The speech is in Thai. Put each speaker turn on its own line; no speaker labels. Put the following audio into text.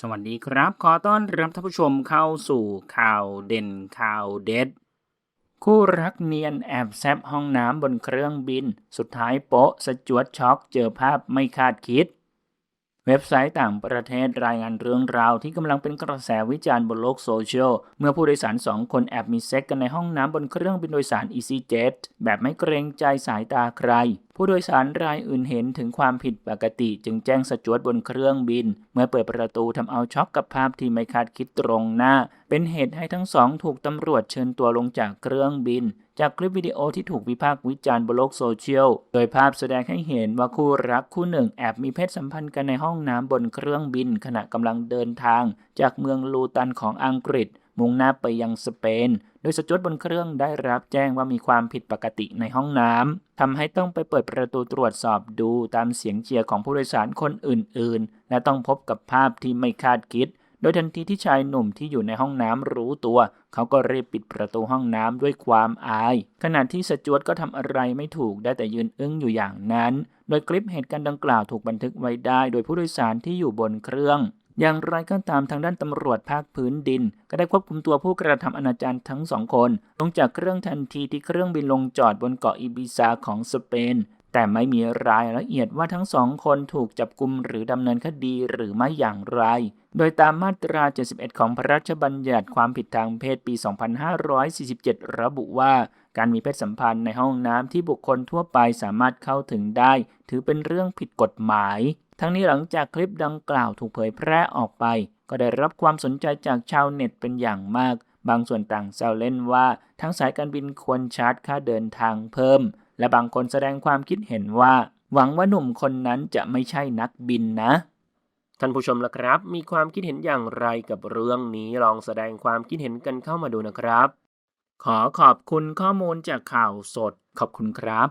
สวัสดีครับ ขอต้อนรับท่านผู้ชมเข้าสู่ข่าวเด่นข่าวเด็ด คู่รักเนียนแอบแซบห้องน้ำบนเครื่องบิน สุดท้ายโป๊ะสจวดช็อกเจอภาพไม่คาดคิด เว็บไซต์ต่างประเทศรายงานเรื่องราวที่กำลังเป็นกระแสวิจารณ์บนโลกโซเชียล เมื่อผู้โดยสารสองคนแอบมีเซ็กกันในห้องน้ำบนเครื่องบินโดยสาร EasyJet แบบไม่เกรงใจสายตาใคร ผู้โดยสารรายอื่นเห็นถึงความผิดปกติจึงแจ้งสจวดบนเครื่องบิน เมื่อเปิดประตูทำเอาช็อกกับภาพที่ไม่คาดคิดตรงหน้า เป็นเหตุให้ทั้งสองถูกตำรวจเชิญตัวลงจากเครื่องบิน จากคลิปวิดีโอที่ถูกวิพากษ์วิจารณ์บนโลกโซเชียล โดยภาพแสดงให้เห็นว่าคู่รักคู่หนึ่งแอบมีเพศสัมพันธ์กันในห้องน้ำบนเครื่องบิน ขณะกำลังเดินทาง จากเมืองลูตันของอังกฤษ มุ่งหน้าไปยังสเปน โดยสจวดบนเครื่องได้รับแจ้งว่ามีความผิดปกติในห้องน้ำทำให้ต้องไปเปิดประตูตรวจสอบดูตามเสียงเชียร์ของผู้โดยสารคนอื่นๆ และต้องพบกับภาพที่ไม่คาดคิด โดยทันทีที่ชายหนุ่มที่อยู่ในห้องน้ำรู้ตัว เขาก็รีบปิดประตูห้องน้ำด้วยความอาย ขณะที่สจวตก็ทำอะไรไม่ถูกได้แต่ยืนอึ้งอยู่อย่างนั้น โดยคลิปเหตุการณ์ดังกล่าวถูกบันทึกไว้ได้ โดยผู้โดยสารที่อยู่บนเครื่อง อย่างไรก็ตามทางด้านตำรวจภาคพื้นดิน ก็ได้ควบคุมตัวผู้กระทำอนาจารทั้งสองคน ลงจากเครื่องทันทีที่เครื่องบินลงจอดบนเกาะอิบิซาของสเปน แต่ไม่มีรายละเอียดว่าทั้งสองคนถูกจับกุมหรือดำเนินคดีหรือไม่อย่างไร โดยตามมาตรา 71 ของพระราชบัญญัติความผิดทางเพศปี 2547 ระบุว่าการมีเพศสัมพันธ์ในห้องน้ำที่บุคคลทั่วไปสามารถเข้าถึงได้ ถือเป็นเรื่องผิดกฎหมาย ทั้งนี้หลังจากคลิปดังกล่าวถูกเผยแพร่ออกไป ก็ได้รับความสนใจจากชาวเน็ตเป็นอย่างมาก บางส่วนต่างแซวเล่นว่า ทั้งสายการบินควรชาร์จค่าเดินทางเพิ่ม และบางคนแสดงความคิดเห็นว่า หวังว่าหนุ่มคนนั้นจะไม่ใช่นักบินนะท่านผู้ชมละครับ มีความคิดเห็นอย่างไรกับเรื่องนี้ลองแสดงความคิดเห็นกันเข้ามาดูนะครับ ขอขอบคุณข้อมูลจากข่าวสด ขอบคุณครับ